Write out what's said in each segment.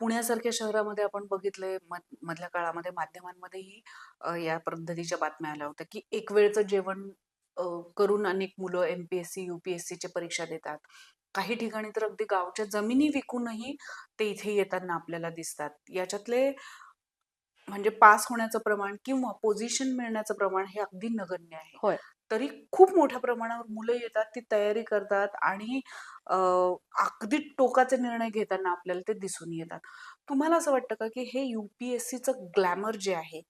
पुण्यासारख्या शहरामध्ये आपण बघितलंय मधल्या काळामध्ये माध्यमांमध्येही या पद्धतीच्या बातम्या आल्या होत्या की एक वेळचं जेवण करून अनेक मुलं एमपीएससी युपीएससी च्या परीक्षा देतात. काही ठिकाणी तर अगदी गावच्या जमिनी विकूनही ते इथे येताना आपल्याला दिसतात. याच्यातले म्हणजे पास होण्याचं प्रमाण किंवा पोझिशन मिळण्याचं प्रमाण हे अगदी नगण्य आहे. तरी खूप मोठ्या प्रमाणावर मुलं येतात ती तयारी करतात आणि अगदी टोकाचे निर्णय घेताना आपल्याला ते दिसून येतात. तुम्हाला असं वाटतं का की हे युपीएससीचं ग्लॅमर जे आहे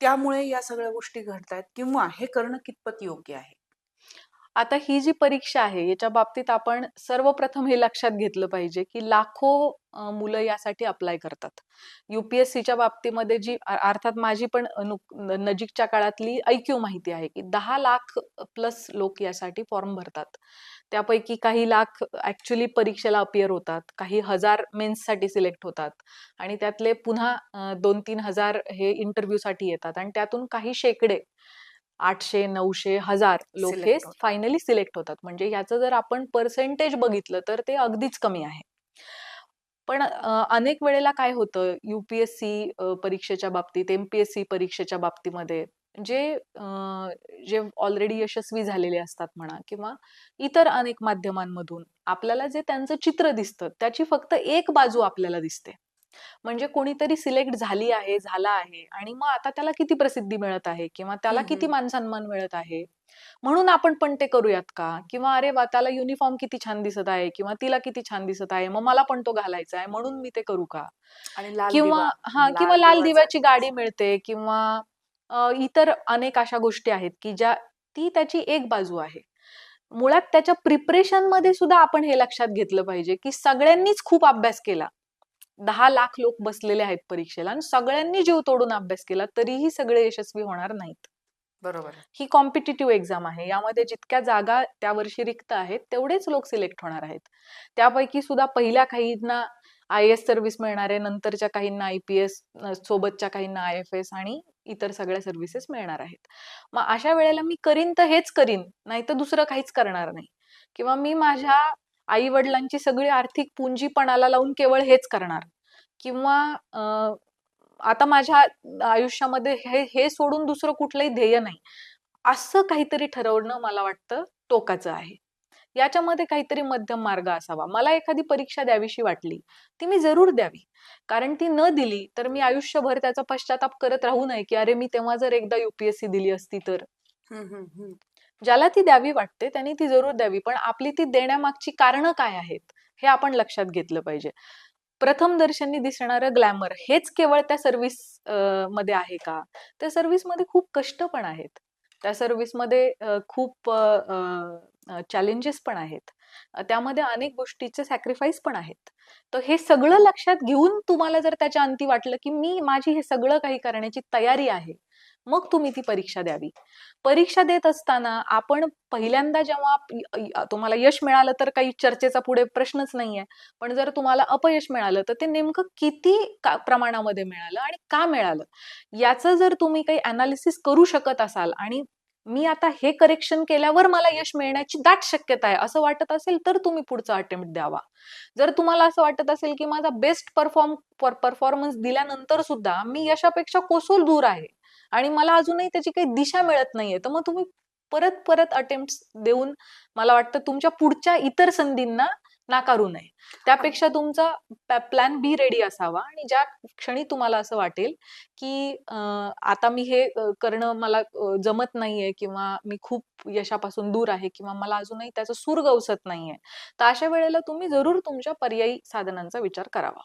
त्यामुळे या सगळ्या गोष्टी घडतायत किंवा हे करणं कितपत योग्य आहे? आता ही जी परीक्षा आहे याच्या बाबतीत आपण सर्वप्रथम हे लक्षात घेतलं पाहिजे की लाखो मुलं यासाठी अप्लाय करतात. युपीएससीच्या बाबतीमध्ये जी अर्थात माझी पण नजीकच्या काळातली ऐक्यू माहिती आहे की दहा लाख प्लस लोक यासाठी फॉर्म भरतात. त्यापैकी काही लाख ऍक्च्युली परीक्षेला अपियर होतात काही हजार मेन्ससाठी सिलेक्ट होतात आणि त्यातले पुन्हा दोन तीन हजार हे इंटरव्ह्यूसाठी येतात आणि त्यातून काही शेकडे आठशे नऊशे हजार लोक हे. फायनली सिलेक्ट होतात. म्हणजे याचं जर आपण पर्सेंटेज बघितलं तर ते अगदीच कमी आहे. पण अनेक वेळेला काय होतं युपीएससी परीक्षेच्या बाबतीत एमपीएससी परीक्षेच्या बाबतीमध्ये जे जे ऑलरेडी यशस्वी झालेले असतात म्हणा किंवा इतर अनेक माध्यमांमधून आपल्याला जे त्यांचं चित्र दिसतं त्याची फक्त एक बाजू आपल्याला दिसते. म्हणजे कोणीतरी सिलेक्ट झाली आहे झाला आहे आणि मग आता त्याला किती प्रसिद्धी मिळत आहे किंवा त्याला किती. मानसन्मान मिळत आहे? म्हणून आपण पण ते करूयात का? किंवा अरे वा त्याला युनिफॉर्म किती छान दिसत आहे किंवा तिला किती छान दिसत आहे मग मला पण तो घालायचा आहे म्हणून मी ते करू का? किंवा हा किंवा लाल दिव्याची गाडी. मिळते किंवा इतर अनेक अशा गोष्टी आहेत की ज्या ती त्याची एक बाजू आहे. मुळात त्याच्या प्रिपरेशनमध्ये सुद्धा आपण हे लक्षात घेतलं पाहिजे की सगळ्यांनीच खूप अभ्यास केला. दहा लाख लोक बसलेले आहेत परीक्षेला आणि सगळ्यांनी जीव तोडून अभ्यास केला तरीही सगळे यशस्वी होणार नाहीत. बरोबर. ही कॉम्पिटिटिव्ह एक्झाम आहे. यामध्ये जितक्या जागा त्या वर्षी रिक्त आहेत तेवढेच लोक सिलेक्ट होणार आहेत. त्यापैकी सुद्धा पहिल्या काहींना आय एस सर्व्हिस मिळणार आहे नंतरच्या काहींना आय पी एस सोबतच्या काहींना आय एफ एस आणि इतर सगळ्या सर्व्हिसेस मिळणार आहेत. मग अशा वेळेला मी करीन तर हेच करीन नाही तर दुसरं काहीच करणार नाही. किंवा मी माझ्या आई वडिलांची सगळी आर्थिक पुंजी पणाला लावून केवळ हेच करणार. किंवा आता माझ्या आयुष्यामध्ये हे हे सोडून दुसरं कुठलंही ध्येय नाही. असं काहीतरी ठरवणं मला वाटतं टोकाचं आहे. याच्यामध्ये काहीतरी मध्यम मार्ग असावा. मला एखादी परीक्षा द्यावीशी वाटली ती मी जरूर द्यावी. कारण ती न दिली तर मी आयुष्यभर त्याचा पश्चाताप करत राहू नये की अरे मी तेव्हा जर एकदा युपीएससी दिली असती तर. ज्याला ती द्यावी वाटते त्यांनी ती जरूर द्यावी. पण आपली ती देण्यामागची कारणं काय आहेत हे आपण लक्षात घेतलं पाहिजे. प्रथम दर्शनी दिसणारं ग्लॅमर हेच केवळ त्या सर्व्हिसमध्ये आहे का? त्या सर्व्हिसमध्ये खूप कष्ट पण आहेत. त्या सर्व्हिसमध्ये खूप चॅलेंजेस पण आहेत. त्यामध्ये अनेक गोष्टीचे सॅक्रिफाईस पण आहेत. तर हे सगळं लक्षात घेऊन तुम्हाला जर त्याच्या अंती वाटलं की मी माझी हे सगळं काही करण्याची तयारी आहे मग तुम्ही ती परीक्षा द्यावी. परीक्षा देत असताना आपण पहिल्यांदा जेव्हा तुम्हाला यश मिळालं तर काही चर्चेचा पुढे प्रश्नच नाहीये. पण जर तुम्हाला अपयश मिळालं तर ते नेमकं किती प्रमाणामध्ये मिळालं आणि का मिळालं? याचं जर तुम्ही काही अनालिसिस करू शकत असाल आणि मी आता हे करेक्शन केल्यावर मला यश मिळण्याची दाट शक्यता आहे असं वाटत असेल तर तुम्ही पुढचा अटेम्प्ट द्यावा. जर तुम्हाला असं वाटत असेल की माझा बेस्ट परफॉर्म परफॉर्मन्स दिल्यानंतर सुद्धा मी यशापेक्षा कोसोल दूर आहे आणि मला अजूनही त्याची काही दिशा मिळत नाहीये. तर मग तुम्ही परत परत अटेम्प्ट देऊन मला वाटतं तुमच्या पुढच्या इतर संधींना नाकारू नये. त्यापेक्षा तुमचा प्लॅन बी रेडी असावा आणि ज्या क्षणी तुम्हाला असं वाटेल की आता मी हे करणं मला जमत नाहीये किंवा मी खूप यशापासून दूर आहे किंवा मला अजूनही त्याचं सूर गवसत नाहीये तर अशा वेळेला तुम्ही जरूर तुमच्या पर्यायी साधनांचा विचार करावा.